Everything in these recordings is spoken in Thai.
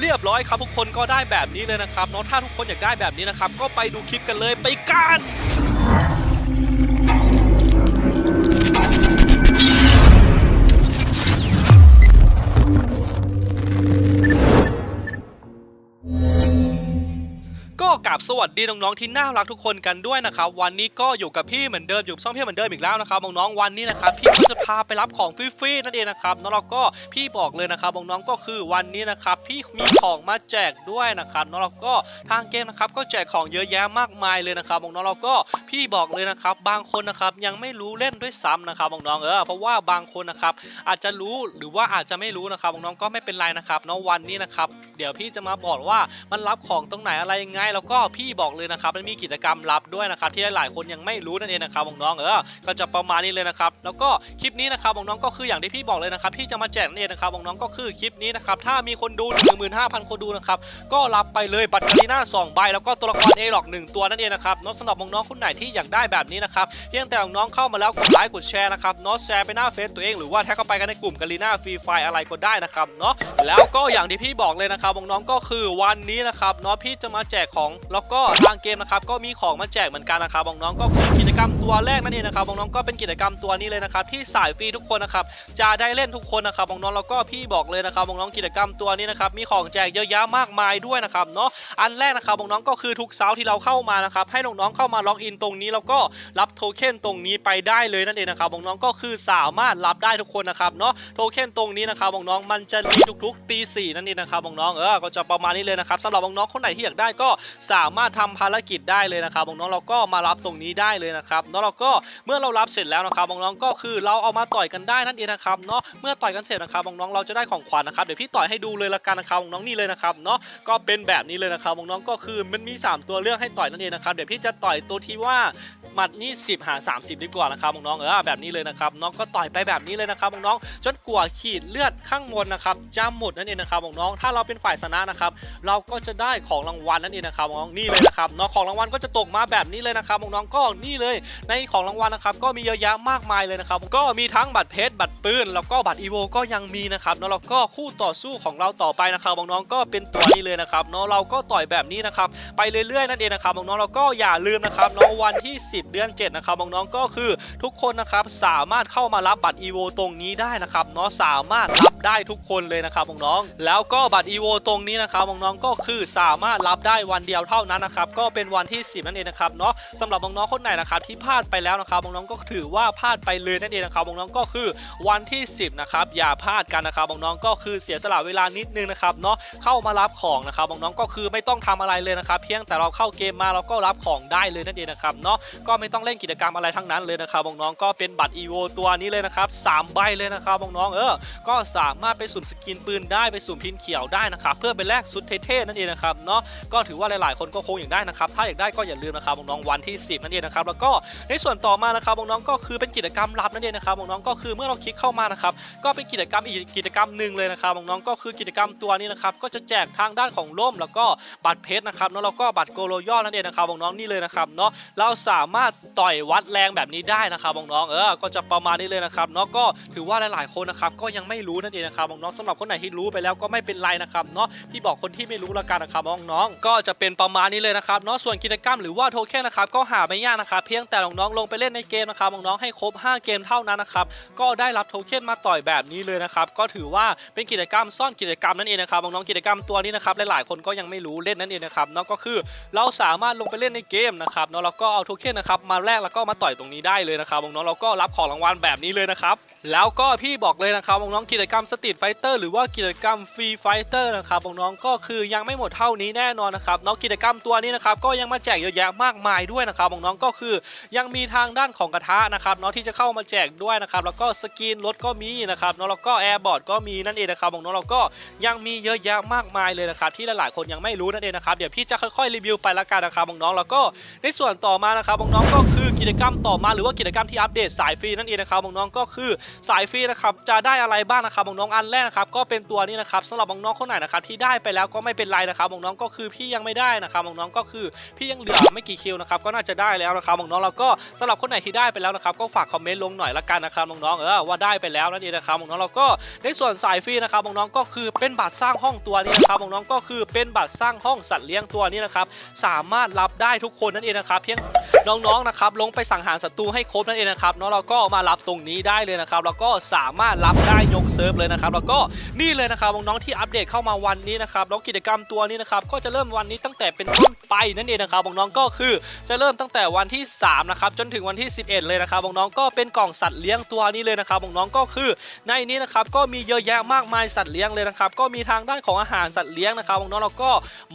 เรียบร้อยครับทุกคนก็ได้แบบนี้เลยนะครับเนาะถ้าทุกคนอยากได้แบบนี้นะครับก็ไปดูคลิปกันเลยไปกัน ก็กราบสวัสดีน้องๆที่น่ารักทุกคนกันด้วยนะครับวันนี้ก็อยู่กับพี่เหมือนเดิมอยู่ช่องพี่เหมือนเดิมอีกแล้วนะครับน้องๆวันนี้นะครับพี่ก็จะพาไปรับของฟรีๆนั่นเองนะครับแล้วเราก็พี่บอกเลยนะครับน้องๆก็คือวันนี้นะครับพี่มีของมาแจกด้วยนะครับแล้วเราก็ทางเกมนะครับก็แจกของเยอะแยะมากมายเลยนะครับน้องๆเราก็พี่บอกเลยนะครับบางคนนะครับยังไม่รู้เล่นด้วยซ้ำนะครับน้องๆเออเพราะว่าบางคนนะครับอาจจะรู้หรือว่าอาจจะไม่รู้นะครับน้องๆก็ไม่เป็นไรนะครับเนาะวันนี้นะครับเดี๋ยวพี่จะมาบอกว่ามันรับของตรงไหนอะไรยังไงแล้วก็พี่บอกเลยนะครับมันมีกิจกรรมลับด้วยนะครับที่หลายคนยังไม่รู้นั่นเองนะครับน้องๆเออก็จะประมาณนี้เลยนะครับแล้วก็คลิปนี้นะครับน้องๆก็คืออย่างที่พี่บอกเลยนะครับที่จะมาแจกนั่นเองนะครับน้องๆก็คือคลิปนี้นะครับถ้ามีคนดู 15,000 คนดูนะครับก็รับไปเลยบัตรกาลีน่า2ใบแล้วก็ตัวละครเอหลอก1ตัวนั่นเองนะครับเนาะสำหรับน้องๆคนไหนที่อยากได้แบบนี้นะครับเพียงแต่น้องเข้ามาแล้วกดไลค์กดแชร์นะครับเนาะแชร์ไปหน้าเฟซตัวเองหรือว่าแท็กเข้าไปกันในกลุ่มกาลีน่าฟรีไฟอะไรก็ได้นะครับเนาะแล้วก็อย่างที่พี่บอกเลยนะครับน้องๆก็คือวันนี้นะครับเนาะพี่จะมาแจกของแล้วก็ทางเกมนะครับก็มีของมาแจกเหมือนกันนะครับน้องๆก็คือกิจกรรมตัวแรกนั่นเองนะครับน้องๆก็เป็นกิจกรรมตัวนี้เลยนะครับที่สายฟรีทุกคนนะครับจะได้เล่นทุกคนนะครับน้องๆแล้วก็พี่บอกเลยนะครับน้องๆกิจกรรมตัวนี้นะครับมีของแจกเยอะแยะมากมายด้วยนะครับเนาะอันแรกนะครับน้องๆก็คือทุกเช้าที่เราเข้ามานะครับให้น้องๆเข้ามาล็อกอินตรงนี้แล้วก็รับโทเค็นตรงนี้ไปได้เลยนั่นเองนะครับน้องๆก็คือสามารถรับได้ทุกคนนะครับเนาะโทเค็นตรงนี้นะครับน้องๆมันจะรีทุกๆตีสี่นั่นเองนะครับน้องๆเออก็จะประมาณนี้เลยนะครับสำหรับน้องๆคนไหนที่อยากได้ก็สามารถทำภารกิจได้เลยนะครับน้องๆเราก็มารับตรงนี้ได้เลยนะครับแล้วเราก็เมื่อเรารับเสร็จแล้วนะครับน้องๆก็คือเราเอามาต่อยกันได้นั่นเองนะครับเนาะเมื่อต่อยกันเสร็จนะครับน้องๆเราจะได้ของขวัญนะครับเดี๋ยวพี่ต่อยให้ดูเลยละกันนะครับน้องๆนี่เลยนะครับเนาะก็เป็นแบบนี้เลยนะครับน้องๆก็คือมันมี 3 ตัวเลือกให้ต่อยนั่นเองนะครับเดี๋ยวพี่จะต่อยตัวที่ว่าหมัดนี่10 หา 30 ดีกว่านะครับน้องๆเออแบบนี้เลยนะครับน้องก็ต่อยไปแบบนี้เลยนะครับน้องๆจนกว่าขีดเลือดข้างบนนะครับจะหมดนั่นเองนะครับน้องๆถ้าเราเป็นฝ่ายชนะนะครับเราก็จะได้ของรางวัลนั่นเองนะครับน้องนี่เลยนะครับเนาะของรางวัลก็จะตกมาแบบนี้เลยนะครับน้องก็นี่เลยในของรางวัลนะครับก็มีเยอะแยะมากมายเลยนะครับก็มีทั้งบัตรเพชรบัตรปืนแล้วก็บัตรอีโวก็ยังมีนะครับเนาะแล้วก็คู่ต่อสู้ของเราต่อไปนะครับน้องก็เป็นตัวนี้เลยนะครับเนาะเราก็ต่อยแบบนี้นะครับไปเรื่อยๆนั่นเองนะครับน้องเราก็อย่าลืมนะครับเนาะวันที่ 10 เดือน7นะครับน้องก็คือทุกคนนะครับสามารถเข้ามารับบัตรอีโวตรงนี้ได้นะครับเนาะสามารถรับได้ทุกคนเลยนะครับน้องแล้วก็บัตรอีโวตรงนี้นะครับน้องก็คือสามารถรับได้วันเดียวเท่านั้นนะครับก็เป็นวันที่ 10 นั่นเองนะครับเนาะสำหรับน้องๆคนไหนนะครับที่พลาดไปแล้วนะครับน้องๆก็ถือว่าพลาดไปเลยนั่นเองนะครับน้องๆก็คือวันที่ 10นะครับอย่าพลาดกันนะครับน้องๆก็คือเสียสละเวลานิดนึงนะครับเนาะเข้ามารับของนะครับน้องๆก็คือไม่ต้องทำอะไรเลยนะครับเพียงแต่เราเข้าเกมมาเราก็รับของได้เลยนั่นเองนะครับเนาะก็ไม่ต้องเล่นกิจกรรมอะไรทั้งนั้นเลยนะครับน้องๆก็เป็นบัตรอีโวตัวนี้เลยนะครับสามใบเลยนะครับน้องๆเออก็สามารถไปสุ่มสกินปืนได้ไปสุ่มพินเขียวได้นะครับเพื่อไปแลกชุดเท่ๆนั่นเองนะครับเนาะก็ถือว่าหลายๆคนก็คงอยากได้นะครับ ถ้าอยากได้ก็อย่าลืมนะครับน้องวันที่ 10 นั่นเองนะครับ แล้วก็ในส่วนต่อมานะครับน้องก็คือเป็นกิจกรรมลับนั่นเองนะครับน้องก็คือเมื่อเราคลิกเข้ามานะครับ ก็เป็นกิจกรรมอีกกิจกรรมหนึ่งเลยนะครับน้องก็คือกิจกรรมตัวนี้นะครับ ก็จะแจกทางด้านของร่มแล้วก็บัตรเพชรนะครับแล้วก็บัตรโกโรย่อนั่นเองนะครับน้องนี่เลยนะครับเนาะ เราสามารถต่อยวัดแรงแบบนี้ได้นะครับน้องเออ ก็จะประมาณนี้เลยนะครับเนาะ ก็ถือว่าหลายๆคนนะครับก็ยังไม่รู้นั่นเองนะครับน้องสำหรับคนไหนที่รู้ไปแล้วก็ไม่เป็นไรนะครับเนาะพี่บอกคนที่ไม่รู้ละกันนะครับน้องๆก็จะเป็นประมาณนี้เลยนะครับเนาะส่วนกิจกรรมหรือว่าโทเค็นนะครับก็หาไม่ยากนะครับเพียงแต่น้องๆลงไปเล่นในเกมนะครับน้องๆให้ครบ 5 เกมเท่านั้นนะครับก็ได้รับโทเค็นมาต่อยแบบนี้เลยนะครับก็ถือว่าเป็นกิจกรรมซ่อนกิจกรรมนั่นเองนะครับน้องๆกิจกรรมตัวนี้นะครับหลายๆคนก็ยังไม่รู้เล่นนั่นเองนะครับเนาะก็คือเราสามารถลงไปเล่นในเกมนะครับเนาะแล้วก็เอาโทเค็นนะครับมาแลกแล้วก็มาต่อยตรงนี้ได้เลยนะครับน้องๆเราก็รับของรางวัลแบบนี้เลยนะครับแล้วก็พี่บอกเลยนะครับน้องๆกิจกรรมสตรีทไฟเตอร์หรือว่ากิจกรรมฟรีไฟเตอร์นะครับน้องๆก็คือยังไม่หมดเท่านี้แน่นอนนะครับนาะกิจกรรมตัวนี้นะครับก็ยังมาแจกเยอะแยะมากมายด้วยนะครับน้องๆก็คือยังมีทางด้านของกระทะนะครับเนาะที่จะเข้ามาแจกด้วยนะครับแล้วก็สกินรถก็มีนะครับเนาะแล้วก็แอร์บอร์ดก็มีนั่นเองนะครับน้องๆเราก็ยังมีเยอะแยะมากมายเลยนะครับที่หลายๆคนยังไม่รู้นั่นเองนะครับเดี๋ยวพี่จะค่อยๆรีวิวไปละกันนะครับน้องๆแล้วก็ในส่วนต่อมานะครับน้องๆก็คือกิจกรรมต่อมาหรือว่ากิจกรรมที่อัปเดตสายฟรีนั่นเองนะครับน้องๆก็คือสายฟรีนะครับจะได้อะไรบ้างนะครับน้องๆอันแรกนะครับก็เป็นตัวนี้นะครับสำหรับน้องๆคนไหนนะครับที่ได้ไปแล้วก็ไม่เป็นไรนะครับน้องๆก็คือพี่ยังไม่ได้นะครับน้องๆก็คือพี่ยังเหลือไม่กี่คิวนะครับก็น่าจะได้แล้วนะครับน้องๆแล้วก็สำหรับคนไหนที่ได้ไปแล้วนะครับก็ฝากคอมเมนต์ลงหน่อยละกันนะครับน้องๆเออว่าได้ไปแล้วนั่นเองนะครับน้องๆแล้วก็ในส่วนสายฟรีนะครับน้องๆก็คือเป็นบัตรสร้างห้องตัวนี้นะครับน้องๆก็คือเป็นบัตรสร้างห้องสัตว์เลี้ยงตัวนี้นะครับสามารถรับได้ทุกคนนั่นเองนะครับเพียง น้องๆนะครับลงไปสังหารศัตรูให้ครบนั่นเองนะครับเนาะเราก็มารับตรงนี้ได้เลยนะครับแล้วก็สามารถรับได้ยกเซิร์ฟเลยนะครับแล้วก็นี่เลยนะครับน้องๆที่อัปเดตเข้ามาวันนี้นะครับแล้วกิจกรรมตัวนี้นะครับก็จะเริ่มวันนี้ตั้งแต่เป็นต้นไปนั่นเองนะครับน้องๆก็คือจะเริ่มตั้งแต่วันที่3นะครับจนถึงวันที่ 11 เลยนะครับน้องๆก็เป็นกล่องสัตว์เลี้ยงตัวนี้เลยนะครับน้องๆก็คือในนี้นะครับก็มีเยอะแยะมากมายสัตว์เลี้ยงเลยนะครับก็มีทางด้านของอาหารสัตว์เลี้ยงนะครับน้องๆแล้วก็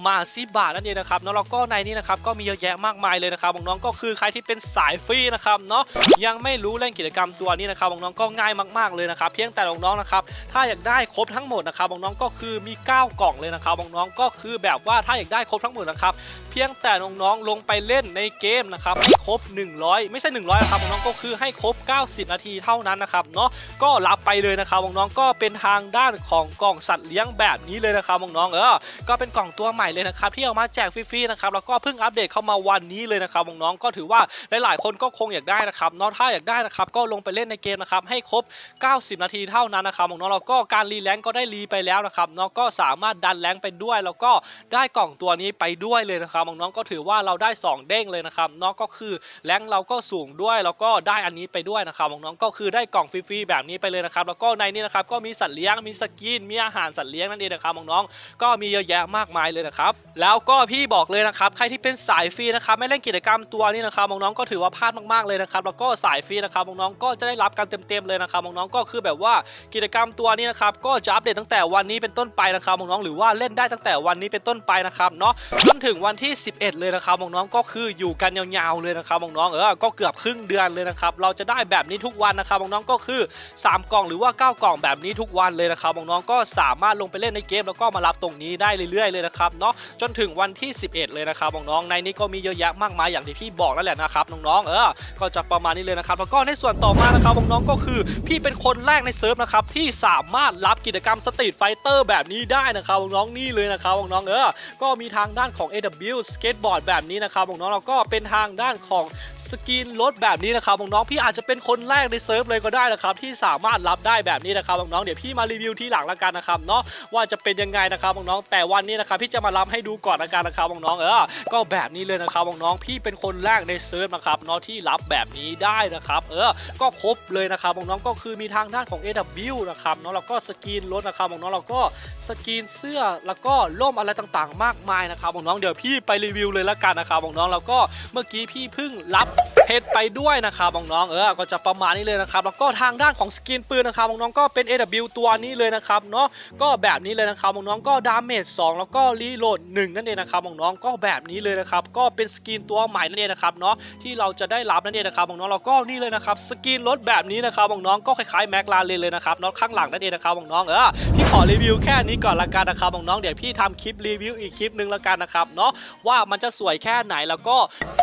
มาซิบะนั่นเองนะครับนาะแล้วก็ในนี้นะครับก็มีเยอะแยะมากมายเลยนะครับน้องๆก็คือใครที่เป็นสายฟรีนะครับเนาะยังไม่รู้เล่นกิจกรรมตัวนี้นะครับน้องๆก็ง่ายมากๆเลยนะครับเพียงแต่น้องๆนะครับถ้าอยากได้ครบทั้งหมดนะครับน้องๆก็คือมี 9 กล่องเลยนะครับน้องๆก็คือแบบว่าถ้าอยากได้ครบทั้งหมดนะครับเพียงแต่น้องๆลงไปเล่นในเกมนะครับให้ครบ 100 ไม่ใช่ 100นะครับน้องๆก็คือให้ครบ 90 นาทีเท่านั้นนะครับเนาะก็รับไปเลยนะครับน้องๆก็เป็นทางด้านของกล่องสัตว์เลี้ยงแบบนี้เลยนะครับน้องๆเออก็เป็นกล่องตัวใหม่เลยนะครับที่เอามาแจกฟรีๆนะครับแล้วก็เพิ่งอัปเดตเข้ามาวันนี้เลยนะครับน้องๆก็ถือว่าหลายๆ คนก็คงอยากได้นะครับเนาะถ้าอยากได้นะครับก็ลงไปเล่นในเกมนะครับให้ครบ 90 นาทีเท่านั้นนะครับน้องๆแล้วก็การรีแรงค์ก็ได้รีไปแล้วนะครับเนาะก็สามารถดันแรงไปด้วย แล้วก็ได้กล่องตัวนี้ไปด้วยเลยนะครับน้องก็ถือว่าเราได้ 2 เด้งเลยนะครับเนาะก็คือแรงเราก็สูงด้วย แล้วก็ได้อันนี้ไปด้วยนะครับน้องก็คือได้กล่องฟรีๆแบบนี้ไปเลยนะครับแล้วก็ในนี้นะครับก็มีสัตว์เลี้ยงมีสกินมีอาหารสัตว์เลี้ยงนั่นเองนะครับน้องๆก็มีเยอะแยะมากมายเลยนะครับแล้วก็พี่บอกเลยนะครับใครที่เป็นสายฟรีนะครับไม่เล่นกิจกรรมตัวนี้นะครับน้องๆก็ถือว่าพลาดมากๆเลยนะครับแล้วก็สายฟรีนะครับน้องๆก็จะได้รับกันเต็มๆเลยนะครับน้องๆก็คือแบบว่ากิจกรรมตัวนี้นะครับก็จะอัปเดตตั้งแต่วันนี้เป็นต้นไปนะครับน้องๆหรือว่าเล่นได้ตั้งแต่วันนี้เป็นต้นไปนะครับเนาะจนถึงวันที่ 11 เลยนะครับน้องๆก็คืออยู่กันยาวๆเลยนะครับน้องๆเออก็เกือบครึ่งเดือนเลยนะครับเราจะได้แบบนี้ทุกวันนะครับน้องๆก็คือ 3 กล่องหรือว่า 9 กล่องแบบนี้ทุกวันเลยนะครับน้องๆก็สามารถลงไปเล่นในเกมแล้วก็มารับตรงนี้ได้เรื่อยๆเลยนะครับเนาะจนถึงวันที่ 11 เลยนะครับน้องๆในนี้ก็มีเยอะแยะมากมายอย่างที่พี่บอกแล้วแหละนะครับน้องๆเออก็จะประมาณนี้เลยนะครับแล้วก็ในส่วนต่อมานะครับน้องๆก็คือ พี่เป็นคนแรกในเซิร์ฟนะครับที่สามารถรับกิจกรรมสตรีทไฟเตอร์แบบนี้ได้นะครับน้องๆนี่เลยนะครับน้องๆเออก็มีทางด้านของ AW สเก็ตบอร์ดแบบนี้นะครับน้องๆแล้วก็เป็นทางด้านของ สกินรถแบบนี้นะครับน้องๆพี่อาจจะเป็นคนแรกในเซิร์ฟเลยก็ได้นะครับที่สามารถรับได้แบบนี้นะครับน้องๆเดี๋ยวพี่มารีวิวที่หลังละกันนะครับเนาะว่าจะเป็นยังไงนะครับน้องๆแต่วันนี้นะครับพี่จะมารับให้ดูก่อนละกันนะครับน้องๆเออก็แบบนี้เลยนะครับน้องๆพี่เป็นคนแรกในเซิร์ฟนะครับเนาะที่รับแบบนี้ได้นะครับเออก็ครบเลยนะครับน้องๆก็คือมีทางด้านของ AW นะครับเนาะแล้วก็สกินรถนะครับน้องๆแล้วก็สกินเสื้อแล้วก็ร่มอะไรต่างๆ มากมายนะครับน้องๆเดี๋ยวพี่ไปรีวิวเลยละกันนะครับน้องๆแล้วก็เมื่อกี้พี่เพิ่งรับเพชรไปด้วยนะครับน้องๆเออก็จะประมาณนี้เลยนะครับแล้วก็ทางด้านของสกินปืนนะครับน้องๆก็เป็น AW ตัวนี้เลยนะครับเนาะก็แบบนี้เลยนะครับน้องๆก็ดาเมจ2แล้วก็รีโหลด1นั่นเองนะครับน้องๆก็แบบนี้เลยนะครับก็เป็นสกินตัวใหม่นั่นเองนะครับเนาะที่เราจะได้รับนั่นเองนะครับน้องๆแล้วก็นี่เลยนะครับสกินรถแบบนี้นะครับน้องๆก็คล้ายๆแม็กลาเรนเลยนะครับเนาะข้างหลังนั่นเองนะครับน้องๆเออพี่ขอรีวิวแค่นี้ก่อนละกันนะครับน้องๆเดี๋ยวพี่ทำคลิปรีวิวอีกคลิปนึงละกันนะครับเนาะว่ามันจะสวยแค่ไหนแล้วก็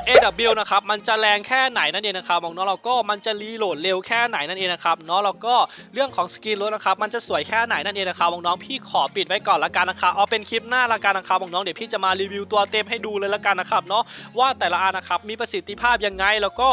AW นะครับมันจะแรรงแค่ไหนนั่นเองนะครับน้องๆเราก็มันจะรีโหลดเร็วแค่ไหนนั่นเองนะครับนาะแล้วก็เรื่องของสกินรถนะครับมันจะสวยแค่ไหนนั่นเองนะครับน้องๆพี่ขอปิดไว้ก่อนละกันนะครับเอาเป็นคลิปหน้าละกันนะครับน้องๆเดี๋ยวพี่จะมารีวิวตัวเต็มให้ดูเลยละกันนะครับเนาะว่าแต่ละอันนะครับมีประสิทธิภาพยังไงแล้วก็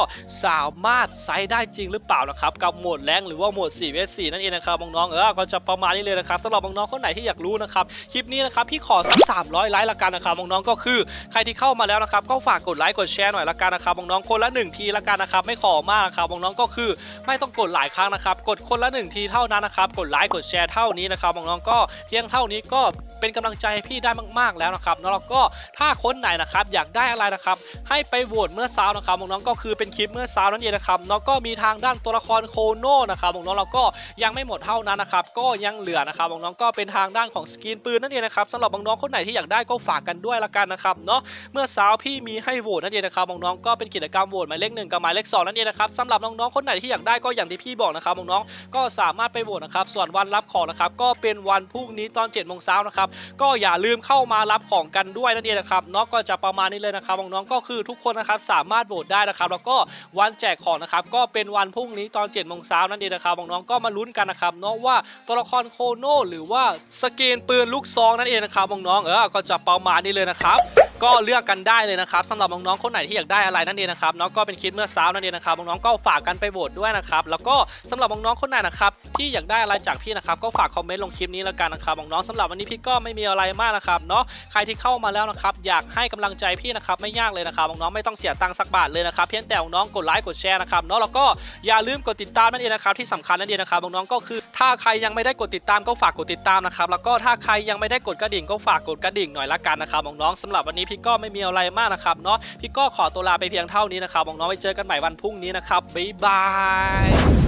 สามารถใช้ได้จริงหรือเปล่านะครับกับโหมดแรงหรือว่าโหมด 4 vs 4 นั่นเองนะครับน้องๆเออก็จะประมาณนี้เลยนะครับสำหรับน้องๆคนไหนที่อยากรู้นะครับคลิปนี้นะครับพี่ขอสัก300ไลค์ละกันนะครับน้องก็คือ ใครที่เข้ามาแล้วนะครับก็ฝากกดไลค์กดแชร์หน่อยละกันนะครับน้องคนละหนึ่งทีละกันนะครับไม่ขอมากครับน้องๆก็คือไม่ต้องกดหลายครั้งนะครับ กดคนละหนึ่งทีเท่านั้นนะครับ กดไลค์กดแชร์เท่านี้นะครับน้องๆก็เพียงเท่านี้ก็ เป็นกำลังใจให้พี่ได้มาก ๆแล้วนะครับแล้วก็ถ้าคนไหนนะครับอยากได้อะไรนะครับให้ไปโหวตเมื่อเช้านะครับน้องก็คือเป็นคลิปเมื่อเช้านั่นเองนะครับแล้วก็มีทางด้านตัวละครโคโน่นะครับน้องเราก็ยังไม่หมดเท่านั้นนะครับก็ยังเหลือนะครับน้องก็เป็นทางด้านของสกินปืนนั่นเองนะครับสำหรับน้องคนไหนที่อยากได้ก็ฝากกันด้วยละกันนะครับเนาะเมื่อเช้าพี่มีให้โหวตนั่นเองนะครับน้องก็เป็นกิจกรรมโหวตหมายเลขหนึ่งกับหมายเลขสองนั่นเองนะครับสำหรับน้องๆคนไหนที่อยากได้ก็อย่างที่พี่บอกนะครับน้องๆก็สามารถไปโหวตนะครับส่วนวันรับของนะครับก็เป็นวันพรุ่งนี้ตอน7จ็ดโมงเช้านะครับก็อย่าลืมเข้ามารับของกันด้วยนั่นเองนะครับเนาะก็จะประมาณนี้เลยนะครับน้องๆก็คือทุกคนนะครับสามารถโหวตได้นะครับ แล้วก็วันแจกของนะครับก็เป็นวันพรุ่งนี้ตอน7จ็ดโมงเช้านั่นเองนะครับน้องๆก็มาลุ้นกันนะครับเนาะว่าตัวละครโคโน่หรือว่าสกีนปืนลูกซองนั่นเองนะครับน้องๆเออก็จะประมาณนี้เลยนะครับก็เลือกกันได้เลยนะครับสำหรับน้องๆคนไหนที่อยากได้อะไรนั่นเองนะครับเนาะก็เป็นคลิปเมื่อเช้านั่นเองนะครับน้องๆก็ฝากกันไปโหวตด้วยนะครับแล้วก็สำหรับน้องๆคนไหนนะครับที่อยากได้อะไรจากพี่นะครับก็ฝากคอมเมนต์ลงคลิปนี้แล้วกันนะครับน้องๆสำหรับวันนี้พี่ก็ไม่มีอะไรมากนะครับเนาะใครที่เข้ามาแล้วนะครับอยากให้กำลังใจพี่นะครับไม่ยากเลยนะครับน้องๆไม่ต้องเสียตังค์สักบาทเลยนะครับเพียงแต่น้องกดไลค์กดแชร์นะครับเนาะแล้วก็อย่าลืมกดติดตามนั่นเองนะครับที่สำคัญนั่นเองนะครับน้องๆก็คือ ถ้าใครยังไม่ได้กดติดตามก็ฝากกดติดตามนะครับแล้วก็ถ้าใครยังไม่ได้กดกระดิ่งก็ฝากกดกระดิ่งหน่อยละกันนะครับน้องๆสำหรับวันนี้พี่ก็ไม่มีอะไรมากนะครับเนาะพี่ก็ขอตัวลาไปเพียงเท่านี้นะครับน้องๆไว้เจอกันใหม่วันพรุ่งนี้นะครับบ๊ายบาย